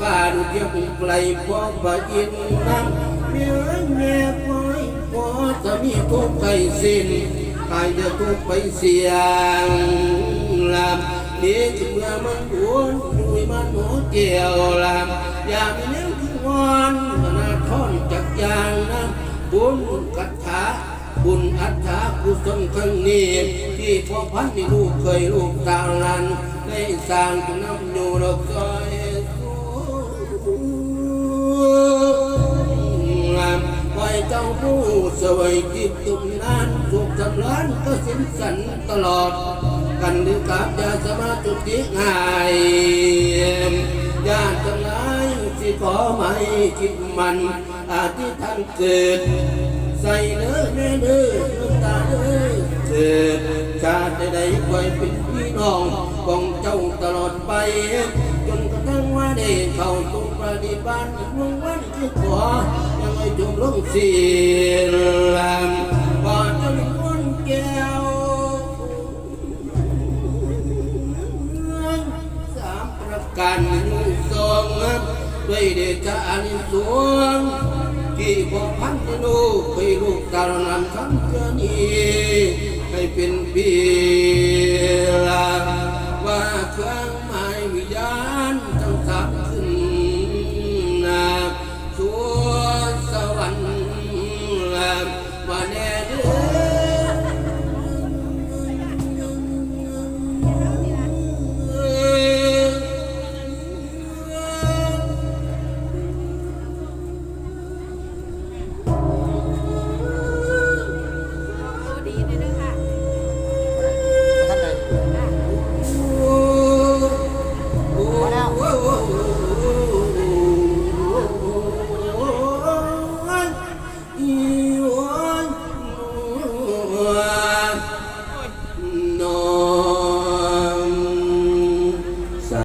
ฟ้าดูเทียมไกลพ่อพระอินทร์นำเมียแม่คอยพ่อจะมีทุกข์ใครสิ้นใครจะทุกไปเสียงลำนี้จะเมื่อมันวนด้วยมันหัวเกี่ยวลำอย่ามีเลี้ยงที่วันนาท่อนจากยางนะบุญกัถาบุญอัตถากุศลครั้งนี้ที่พ่อพันธุ์ที่ลูกเคยลูกตาลันได้สร้างจนน้ำอยู่ดอกซอยาผู้สวยจิตตุนนานสุขสำราญก็สิ้นสันตลอด กันดึงกับยาสมาจุติง่ายญาติทั้งหลายสิขอไม่คิดมันอาทิท่านเกิด ใส่เนื้อแม่เนื้อตาเนื้อเกิดชาติใดๆคอยเป็นพี่น้องของเจ้าตลอดไป จนกระทั่งว่าได้เข้าสู่ปฏิบัติวงวันคือขอ ยังลงสิ้นลำก่อนจะมีคนแก้วสามประการทรงด้วยเดชะอานิสงที่พอพันธุ์ลูไปลูกตาลนันทั้งเจนี้ให้เป็นปี Mane